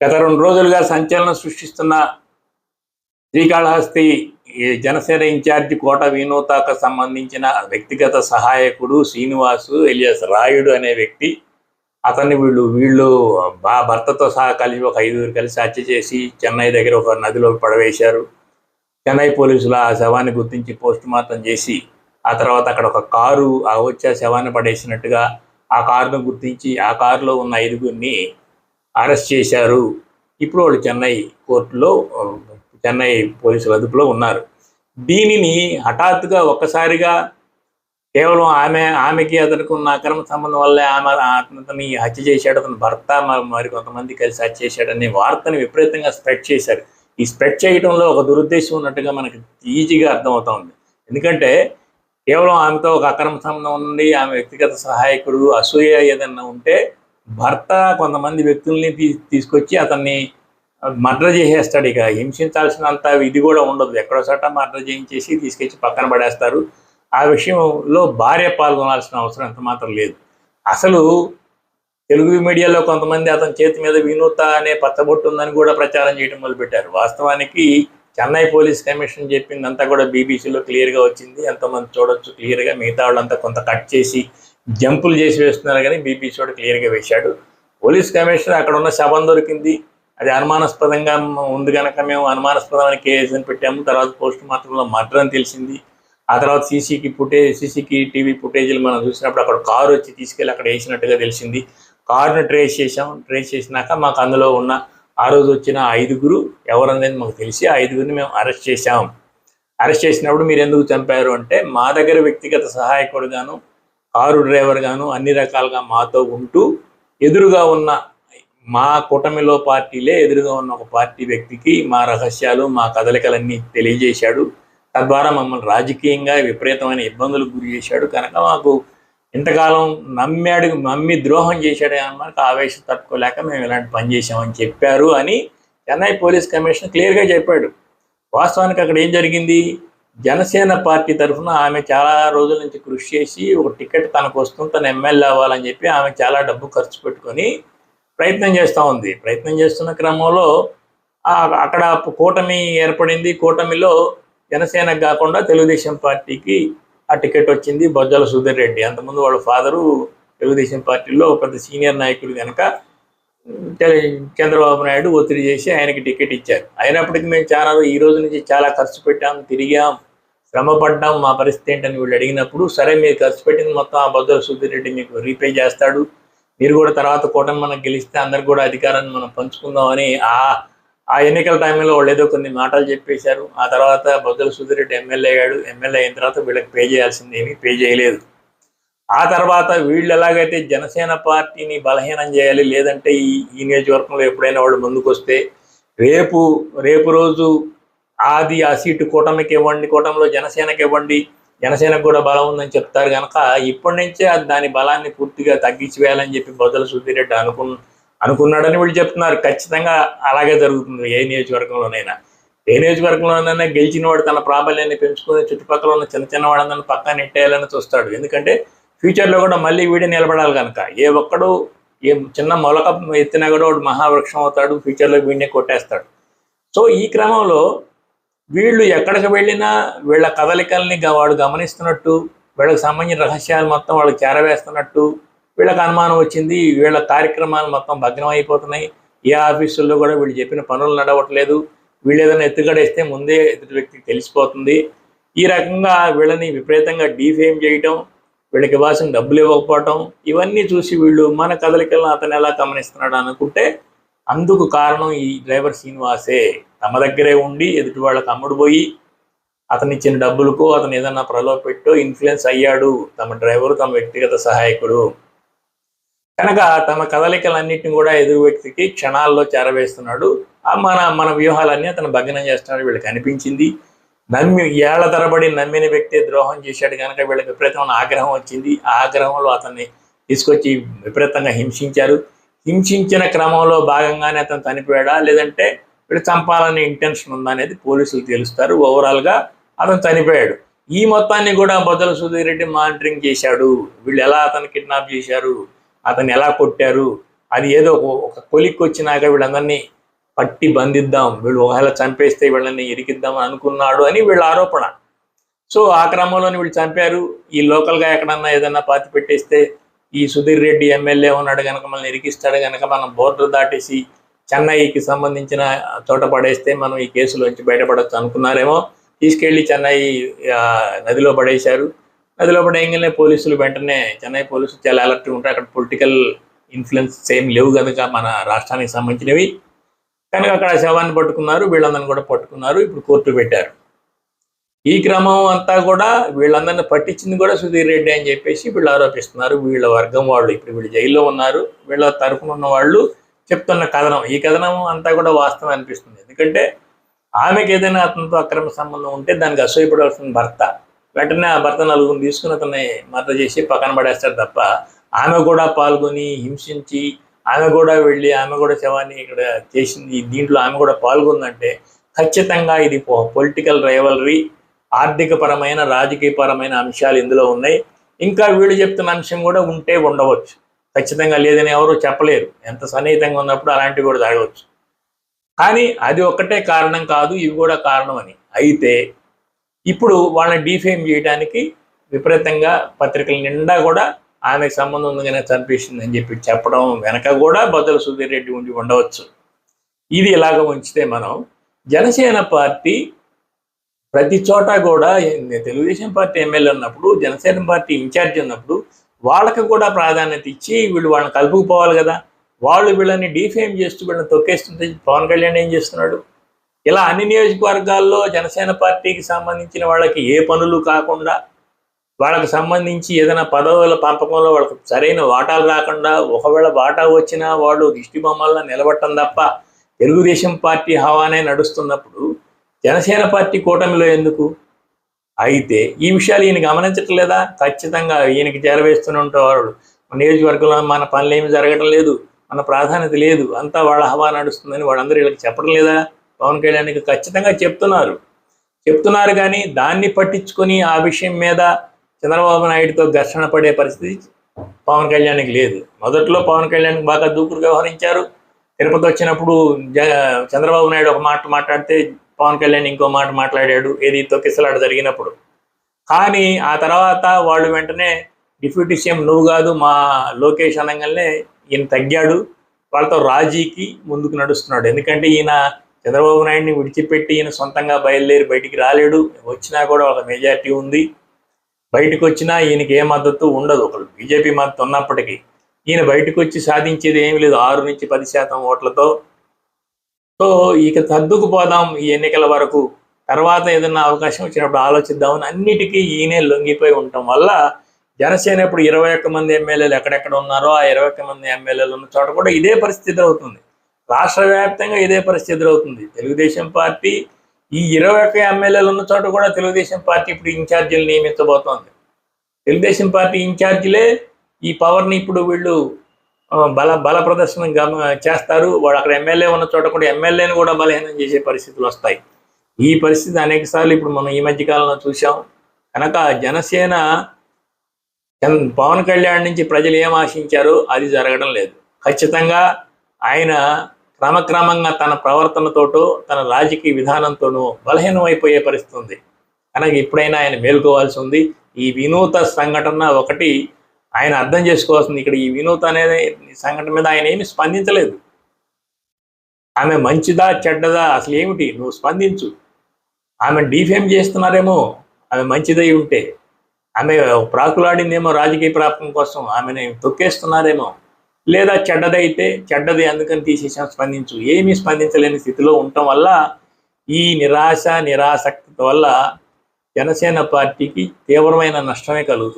గత రెండు రోజులుగా సంచలనం సృష్టిస్తున్న శ్రీకాళహస్తి జనసేన ఇన్ఛార్జి కోట వినోతాకు సంబంధించిన వ్యక్తిగత సహాయకుడు శ్రీనివాసు ఎలియాస్ రాయుడు అనే వ్యక్తి అతన్ని వీళ్ళు వీళ్ళు బా భర్తతో సహా కలిసి ఒక ఐదుగురు కలిసి హత్య చేసి చెన్నై దగ్గర ఒక నదిలో పడవేశారు. చెన్నై పోలీసులు ఆ శవాన్ని గుర్తించి పోస్ట్ మార్టం చేసి ఆ తర్వాత అక్కడ ఒక కారు ఆ వచ్చే శవాన్ని పడేసినట్టుగా ఆ కారును గుర్తించి ఆ కారులో ఉన్న ఐదుగురిని అరెస్ట్ చేశారు. ఇప్పుడు వాళ్ళు చెన్నై కోర్టులో చెన్నై పోలీసుల అదుపులో ఉన్నారు. దీనిని హఠాత్తుగా ఒక్కసారిగా కేవలం ఆమె ఆమెకి అతనికి ఉన్న అక్రమ సంబంధం వల్లే ఆమె అతని హత్య చేశాడు అతని భర్త మరి కొంతమంది కలిసి హత్య చేశాడనే వార్తని విపరీతంగా స్ప్రెడ్ చేశారు. ఈ స్ప్రెడ్ చేయడంలో ఒక దురుద్దేశం ఉన్నట్టుగా మనకి ఈజీగా అర్థమవుతోంది ఎందుకంటే కేవలం ఆమెతో ఒక అక్రమ సంబంధం ఉంది ఆమె వ్యక్తిగత సహాయకుడు అసూయ ఏదన్నా ఉంటే భర్త కొంతమంది వ్యక్తుల్ని తీ తీసుకొచ్చి అతన్ని మర్డర్ చేసేస్తాడు. ఇక హింసించాల్సినంత ఇది కూడా ఉండదు. ఎక్కడో చోట మర్డర్ చేయించేసి తీసుకొచ్చి పక్కన పడేస్తారు. ఆ విషయంలో భార్య పాల్గొనాల్సిన అవసరం ఎంత మాత్రం లేదు. అసలు తెలుగు మీడియాలో కొంతమంది అతని చేతి మీద వినూత అనే పచ్చబొట్టు ఉందని కూడా ప్రచారం చేయడం మొదలుపెట్టారు. వాస్తవానికి చెన్నై పోలీస్ కమిషన్ చెప్పిందంతా కూడా బీబీసీలో క్లియర్గా వచ్చింది. ఎంతోమంది చూడొచ్చు క్లియర్గా. మిగతా వాళ్ళంతా కొంత కట్ చేసి జంపులు చేసి వేస్తున్నారు కానీ బీబీసీ వాడు క్లియర్గా వేశాడు. పోలీస్ కమిషనర్ అక్కడ ఉన్న శవం దొరికింది. అది అనుమానాస్పదంగా ఉంది కనుక మేము అనుమానాస్పదమైన కేసుని పెట్టాము. తర్వాత పోస్ట్ మార్టంలో మర్డర్ అని తెలిసింది. ఆ తర్వాత సీసీకి ఫుటేజ్ సీసీకి టీవీ ఫుటేజీలు మనం చూసినప్పుడు అక్కడ కారు వచ్చి తీసుకెళ్ళి అక్కడ వేసినట్టుగా తెలిసింది. కారును ట్రేస్ చేసాం ట్రేస్ చేసినాక మాకు అందులో ఉన్న ఆ రోజు వచ్చిన ఐదుగురు ఎవరనేది మాకు తెలిసి ఆ ఐదుగురిని మేము అరెస్ట్ చేశాం. అరెస్ట్ చేసినప్పుడు మీరు ఎందుకు చంపారు అంటే మా దగ్గర వ్యక్తిగత సహాయకుడు గాను కారు డ్రైవర్గాను అన్ని రకాలుగా మాతో ఉంటూ ఎదురుగా ఉన్న మా కూటమిలో పార్టీలే ఎదురుగా ఉన్న ఒక పార్టీ వ్యక్తికి మా రహస్యాలు మా కదలికలన్నీ తెలియజేశాడు. తద్వారా మమ్మల్ని రాజకీయంగా విపరీతమైన ఇబ్బందులకు గురి చేశాడు. కనుక మాకు ఇంతకాలం నమ్మాడు నమ్మి ద్రోహం చేశాడు అన్నమాట ఆవేశం తట్టుకోలేక మేము ఇలాంటి పని చేసామని చెప్పారు అని చెన్నై పోలీస్ కమిషనర్ క్లియర్గా చెప్పాడు. వాస్తవానికి అక్కడ ఏం జరిగింది? జనసేన పార్టీ తరఫున ఆమె చాలా రోజుల నుంచి కృషి చేసి ఒక టికెట్ తనకు వస్తుంది తను ఎమ్మెల్యే అవ్వాలని చెప్పి ఆమె చాలా డబ్బు ఖర్చు పెట్టుకొని ప్రయత్నం చేస్తూ ఉంది. ప్రయత్నం చేస్తున్న క్రమంలో అక్కడ కూటమి ఏర్పడింది. కూటమిలో జనసేనకు కాకుండా తెలుగుదేశం పార్టీకి ఆ టికెట్ వచ్చింది బొజ్జల సుధీర్ రెడ్డి. అంతకుముందు వాళ్ళ ఫాదరు తెలుగుదేశం పార్టీలో పెద్ద సీనియర్ నాయకుడు కనుక చంద్రబాబు నాయుడు ఒత్తిడి చేసి ఆయనకి టికెట్ ఇచ్చారు. అయినప్పటికీ మేము చాలా ఈ రోజు నుంచి చాలా ఖర్చు పెట్టాం తిరిగాం. శ్రమ పడ్డాం మా పరిస్థితి ఏంటని వీళ్ళు అడిగినప్పుడు సరే మీరు ఖర్చు పెట్టింది మొత్తం ఆ భద్ర సుధీర్ మీకు రీపే చేస్తాడు. మీరు కూడా తర్వాత కూటమి మనకు గెలిస్తే అందరికి కూడా అధికారాన్ని మనం పంచుకుందామని ఆ ఆ ఎన్నికల టైంలో వాళ్ళు ఏదో కొన్ని మాటలు చెప్పేశారు. ఆ తర్వాత బొద్దుల సుధీర్ రెడ్డి ఎమ్మెల్యే అయ్యాడు. ఎమ్మెల్యే అయిన తర్వాత వీళ్ళకి పే చేయాల్సింది ఏమీ పే చేయలేదు. ఆ తర్వాత వీళ్ళు ఎలాగైతే జనసేన పార్టీని బలహీనం చేయాలి లేదంటే ఈ ఈ నియోజకవర్గంలో ఎప్పుడైనా వాళ్ళు ముందుకు వస్తే రేపు రేపు రోజు అది ఆ సీటు కూటమికి ఇవ్వండి కూటమిలో జనసేనకి ఇవ్వండి జనసేనకు కూడా బలం ఉందని చెప్తారు కనుక ఇప్పటి నుంచే దాని బలాన్ని పూర్తిగా తగ్గించి వేయాలని చెప్పి బొద్దల సుధీరెడ్డి అనుకు అనుకున్నాడని వీళ్ళు చెప్తున్నారు. ఖచ్చితంగా అలాగే జరుగుతుంది ఏ నియోజకవర్గంలోనైనా. ఏ నియోజకవర్గంలోనైనా గెలిచిన వాడు తన ప్రాబల్యాన్ని పెంచుకుని చుట్టుపక్కల ఉన్న చిన్న చిన్న వాడందరిని పక్కన నెట్టేయాలని చూస్తాడు. ఎందుకంటే ఫ్యూచర్లో కూడా మళ్ళీ వీడే నిలబడాలి కనుక ఏ ఒక్కడు ఏ చిన్న మొలక ఎత్తినా కూడా వాడు మహావృక్షం అవుతాడు ఫ్యూచర్లో వీడినే కొట్టేస్తాడు. సో ఈ క్రమంలో వీళ్ళు ఎక్కడికి వెళ్ళినా వీళ్ళ కదలికల్ని వాడు గమనిస్తున్నట్టు వీళ్ళకి సంబంధించిన రహస్యాలు మొత్తం వాళ్ళకి చేరవేస్తున్నట్టు వీళ్ళకి అనుమానం వచ్చింది వీళ్ళ కార్యక్రమాలు మొత్తం భగ్నం అయిపోతున్నాయి. ఏ ఆఫీసుల్లో కూడా వీళ్ళు చెప్పిన పనులు నడవట్లేదు. వీళ్ళు ఏదైనా ఎత్తుగడేస్తే ముందే ఎదుటి వ్యక్తికి తెలిసిపోతుంది. ఈ రకంగా వీళ్ళని విపరీతంగా డీఫేమ్ చేయటం వీళ్ళకి ఇవ్వాల్సిన డబ్బులు ఇవ్వకపోవటం ఇవన్నీ చూసి వీళ్ళు మన కదలికలను అతను ఎలా గమనిస్తున్నాడు అనుకుంటే అందుకు కారణం ఈ డ్రైవర్ శ్రీనివాసే. తమ దగ్గరే ఉండి ఎదుటి వాళ్ళకి అమ్ముడు పోయి అతను ఇచ్చిన డబ్బులకు అతను ఏదన్నా ప్రలోభ పెట్టో ఇన్ఫ్లుయెన్స్ అయ్యాడు తమ డ్రైవరు తమ వ్యక్తిగత సహాయకుడు. కనుక తమ కదలికలన్నింటిని కూడా ఎదురు వ్యక్తికి క్షణాల్లో చేరవేస్తున్నాడు. ఆ మన మన వ్యూహాలన్నీ అతను భగ్నం చేస్తున్నాడు వీళ్ళకి అనిపించింది. నమ్మి ఏళ్ళ తరబడి నమ్మిన వ్యక్తి ద్రోహం చేశాడు కనుక వీళ్ళకి విపరీతమైన ఆగ్రహం వచ్చింది. ఆ ఆగ్రహంలో అతన్ని తీసుకొచ్చి విపరీతంగా హింసించారు. హింసించిన క్రమంలో భాగంగానే అతను చనిపోయాడా లేదంటే వీడు చంపాలనే ఇంటెన్షన్ ఉందనేది పోలీసులు తెలుస్తారు. ఓవరాల్గా అతను చనిపోయాడు. ఈ మొత్తాన్ని కూడా బొద్దల సుధీర్ రెడ్డి మానిటరింగ్ చేశాడు. వీళ్ళు ఎలా అతను కిడ్నాప్ చేశారు? అతను ఎలా కొట్టారు? అది ఏదో ఒక- ఒక కొలిక్కి వచ్చినాక వీళ్ళందరినీ పట్టి బంధిద్దాం. వీళ్ళు ఒకవేళ చంపేస్తే వీళ్ళని ఇరికిద్దాం అనుకున్నాడు అని వీళ్ళ ఆరోపణ. సో ఆ క్రమంలోనే వీళ్ళు చంపారు. ఈ లోకల్గా ఎక్కడన్నా ఏదన్నా పాతి పెట్టేస్తే ఈ సుధీర్ రెడ్డి ఎమ్మెల్యే ఉన్నాడు కనుక మనల్ని ఇరికిస్తాడు కనుక మనం బోర్డర్ దాటేసి చెన్నైకి సంబంధించిన చోట పడేస్తే మనం ఈ కేసులోంచి బయటపడవచ్చు అనుకున్నారేమో. తీసుకెళ్ళి చెన్నై నదిలో పడేశారు. నదిలో పడేయగానే పోలీసులు వెంటనే చెన్నై పోలీసులు చాలా అలర్ట్ ఉంటారు. అక్కడ పొలిటికల్ ఇన్ఫ్లుయెన్స్ సేమ్ లేవు కనుక మన రాష్ట్రానికి సంబంధించినవి. కనుక అక్కడ శవాన్ని పట్టుకున్నారు వీళ్ళందరిని కూడా పట్టుకున్నారు ఇప్పుడు కోర్టు పెట్టారు. ఈ క్రమం అంతా కూడా వీళ్ళందరిని పట్టించింది కూడా సుధీర్ రెడ్డి అని చెప్పేసి వీళ్ళు ఆరోపిస్తున్నారు. వీళ్ళ వర్గం వాళ్ళు ఇప్పుడు వీళ్ళు జైల్లో ఉన్నారు. వీళ్ళ తరఫున ఉన్న వాళ్ళు చెప్తున్న కథనం. ఈ కథనం అంతా కూడా వాస్తవం అనిపిస్తుంది. ఎందుకంటే ఆమెకి ఏదైనా అతనితో అక్రమ సంబంధం ఉంటే దానికి అసూయపడాల్సిన భర్త వెంటనే ఆ భర్త నలుగురిని తీసుకుని అతన్ని మర్ర చేసి పక్కన పడేస్తారు తప్ప ఆమె కూడా పాల్గొని హింసించి ఆమె కూడా వెళ్ళి ఆమె కూడా శవాన్ని ఇక్కడ చేసింది దీంట్లో ఆమె కూడా పాల్గొందంటే ఖచ్చితంగా ఇది పొలిటికల్ రైవలరీ ఆర్థిక పరమైన అంశాలు ఇందులో ఉన్నాయి. ఇంకా వీళ్ళు చెప్తున్న అంశం కూడా ఉంటే ఉండవచ్చు. ఖచ్చితంగా లేదని ఎవరు చెప్పలేరు. ఎంత సన్నిహితంగా ఉన్నప్పుడు అలాంటివి కూడా జరగవచ్చు. కానీ అది ఒక్కటే కారణం కాదు ఇవి కూడా కారణం అని అయితే ఇప్పుడు వాళ్ళని డీఫేమ్ చేయడానికి విపరీతంగా పత్రికల నిండా కూడా ఆమెకు సంబంధం ఉందిగానే చంపేసింది అని చెప్పి చెప్పడం వెనక కూడా బదులు సుధీర్ రెడ్డి ఉండి ఉండవచ్చు. ఇది ఇలాగ ఉంచితే మనం జనసేన పార్టీ ప్రతి చోట కూడా తెలుగుదేశం పార్టీ ఎమ్మెల్యే ఉన్నప్పుడు జనసేన పార్టీ ఇన్ఛార్జ్ ఉన్నప్పుడు వాళ్ళకి కూడా ప్రాధాన్యత ఇచ్చి వీళ్ళు వాళ్ళని కలుపుకుపోవాలి కదా. వాళ్ళు వీళ్ళని డీఫేమ్ చేస్తూ వీళ్ళని తొక్కేస్తుంటే పవన్ కళ్యాణ్ ఏం చేస్తున్నాడు? ఇలా అన్ని నియోజకవర్గాల్లో జనసేన పార్టీకి సంబంధించిన వాళ్ళకి ఏ పనులు కాకుండా వాళ్ళకి సంబంధించి ఏదైనా పదవుల పంపకంలో వాళ్ళకి సరైన వాటాలు రాకుండా ఒకవేళ వాటా వచ్చినా వాళ్ళు దిష్టి బొమ్మల్లో నిలబట్టం తప్ప తెలుగుదేశం పార్టీ హవానే నడుస్తున్నప్పుడు జనసేన పార్టీ కూటమిలో ఎందుకు? అయితే ఈ విషయాలు ఈయన గమనించట్లేదా? ఖచ్చితంగా ఈయనకి చేరవేస్తూనే ఉంటారు నియోజకవర్గంలో మన పనులు ఏమి జరగటం లేదు. మన ప్రాధాన్యత లేదు. అంతా వాళ్ళ హవా నడుస్తుందని వాళ్ళందరూ వీళ్ళకి చెప్పడం లేదా? పవన్ కళ్యాణ్కి ఖచ్చితంగా చెప్తున్నారు. చెప్తున్నారు కానీ దాన్ని పట్టించుకొని ఆ విషయం మీద చంద్రబాబు నాయుడుతో ఘర్షణ పడే పరిస్థితి పవన్ కళ్యాణ్కి లేదు. మొదట్లో పవన్ కళ్యాణ్ బాగా దూకుడు వ్యవహరించారు. తిరుపతి వచ్చినప్పుడు చంద్రబాబు నాయుడు ఒక మాట మాట్లాడితే పవన్ కళ్యాణ్ ఇంకో మాట మాట్లాడాడు ఏది తొక్కిసలాట జరిగినప్పుడు. కానీ ఆ తర్వాత వాళ్ళు వెంటనే డిప్యూటీ సీఎం నువ్వు కాదు మా లోకేష్ అనగానే ఈయన తగ్గాడు వాళ్ళతో రాజీకి ముందుకు నడుస్తున్నాడు. ఎందుకంటే ఈయన చంద్రబాబు నాయుడిని విడిచిపెట్టి ఈయన సొంతంగా బయలుదేరి బయటికి రాలేడు. వచ్చినా కూడా ఒక మెజార్టీ ఉంది. బయటకు వచ్చినా ఈయనకి ఏ మద్దతు ఉండదు. ఒకళ్ళు బీజేపీ మద్దతు ఉన్నప్పటికీ ఈయన బయటకు వచ్చి సాధించేది ఏమీ లేదు. ఆరు నుంచి పది శాతం ఓట్లతో సో ఇక సర్దుకుపోదాం ఈ ఎన్నికల వరకు. తర్వాత ఏదైనా అవకాశం వచ్చినప్పుడు ఆలోచిద్దామని అన్నిటికీ ఈయనే లొంగిపోయి ఉండటం వల్ల జనసేన ఇప్పుడు ఇరవై ఒక్క మంది ఎమ్మెల్యేలు ఎక్కడెక్కడ ఉన్నారో ఆ ఇరవై ఒక్క మంది ఎమ్మెల్యేలు ఉన్న చోట కూడా ఇదే పరిస్థితి అవుతుంది. రాష్ట్ర వ్యాప్తంగా ఇదే పరిస్థితి ఎదురవుతుంది తెలుగుదేశం పార్టీ ఈ ఇరవై ఒక్క ఎమ్మెల్యేలు ఉన్న చోట కూడా తెలుగుదేశం పార్టీ ఇప్పుడు ఇన్ఛార్జీలు నియమించబోతోంది. తెలుగుదేశం పార్టీ ఇన్ఛార్జీలే ఈ పవర్ని ఇప్పుడు వీళ్ళు బల బల ప్రదర్శన చేస్తారు. వాడు అక్కడ ఎమ్మెల్యే ఉన్న చోట కూడా ఎమ్మెల్యేని కూడా బలహీనం చేసే పరిస్థితులు వస్తాయి. ఈ పరిస్థితి అనేక సార్లు ఇప్పుడు మనం ఈ మధ్య కాలంలో చూసాం కనుక జనసేన పవన్ కళ్యాణ్ నుంచి ప్రజలు ఏం ఆశించారో అది జరగడం లేదు. ఖచ్చితంగా ఆయన క్రమక్రమంగా తన ప్రవర్తనతోటో తన రాజకీయ విధానంతోనూ బలహీనం అయిపోయే పరిస్థితి ఉంది. కనుక ఇప్పుడైనా ఆయన మేలుకోవాల్సి ఉంది. ఈ వినూత సంఘటన ఒకటి ఆయన అర్థం చేసుకోవాల్సింది ఇక్కడ ఈ వినూత్ అనేది సంఘటన మీద ఆయన ఏమి స్పందించలేదు. ఆమె మంచిదా చెడ్డదా అసలు ఏమిటి? నువ్వు స్పందించు. ఆమె డిఫేమ్ చేస్తున్నారేమో ఆమె మంచిదై ఉంటే. ఆమె ప్రాకులాడిందేమో రాజకీయ ప్రాప్తం కోసం ఆమెను తొక్కేస్తున్నారేమో. లేదా చెడ్డదైతే చెడ్డది అందుకని తీసేసాం స్పందించు. ఏమీ స్పందించలేని స్థితిలో ఉండటం వల్ల ఈ నిరాశ నిరాసక్తి వల్ల జనసేన పార్టీకి తీవ్రమైన నష్టమే కలుగుతుంది.